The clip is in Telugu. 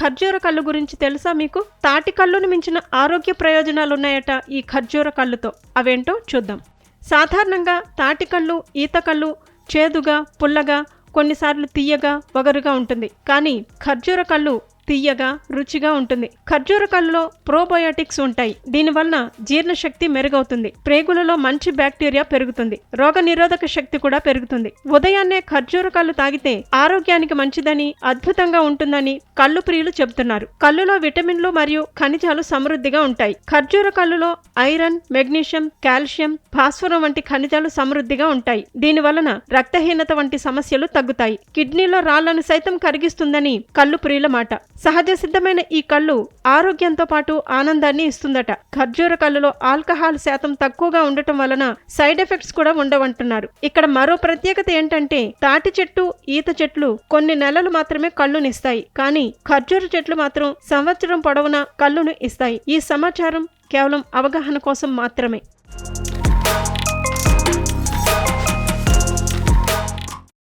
ఖర్జూర కళ్ళు గురించి తెలుసా మీకు? తాటి కళ్ళును మించిన ఆరోగ్య ప్రయోజనాలు ఉన్నాయట ఈ ఖర్జూర కళ్ళుతో. అవేంటో చూద్దాం. సాధారణంగా తాటి కళ్ళు ఈత కళ్ళు చేదుగా పుల్లగా కొన్నిసార్లు తీయగా వగరుగా ఉంటుంది. కానీ ఖర్జూర కళ్ళు తీయగా రుచిగా ఉంటుంది. ఖర్జూర కళ్ళలో ప్రోబయోటిక్స్ ఉంటాయి. దీనివలన జీర్ణశక్తి మెరుగవుతుంది. ప్రేగులలో మంచి బ్యాక్టీరియా పెరుగుతుంది. రోగ నిరోధక శక్తి కూడా పెరుగుతుంది. ఉదయాన్నే ఖర్జూర కళ్ళు తాగితే ఆరోగ్యానికి మంచిదని అద్భుతంగా ఉంటుందని కళ్ళు ప్రియులు చెబుతున్నారు. కళ్ళులో విటమిన్లు మరియు ఖనిజాలు సమృద్ధిగా ఉంటాయి. ఖర్జూర కళ్ళులో ఐరన్ మెగ్నీషియం కాల్షియం భాస్వరం వంటి ఖనిజాలు సమృద్ధిగా ఉంటాయి. దీని వలన రక్తహీనత వంటి సమస్యలు తగ్గుతాయి. కిడ్నీలో రాళ్ళను సైతం కరిగిస్తుందని కళ్ళు ప్రియుల మాట. సహజ సిద్ధమైన ఈ కళ్ళు ఆరోగ్యంతో పాటు ఆనందాన్ని ఇస్తుందట. ఖర్జూర కళ్ళులో ఆల్కహాల్ శాతం తక్కువగా ఉండటం వలన సైడ్ ఎఫెక్ట్స్ కూడా ఉండవంటున్నారు. ఇక్కడ మరో ప్రత్యేకత ఏంటంటే తాటి చెట్టు ఈత చెట్లు కొన్ని నెలలు మాత్రమే కళ్ళునిస్తాయి. కానీ ఖర్జూర చెట్లు మాత్రం సంవత్సరం పొడవునా కళ్ళును ఇస్తాయి. ఈ సమాచారం కేవలం అవగాహన కోసం మాత్రమే.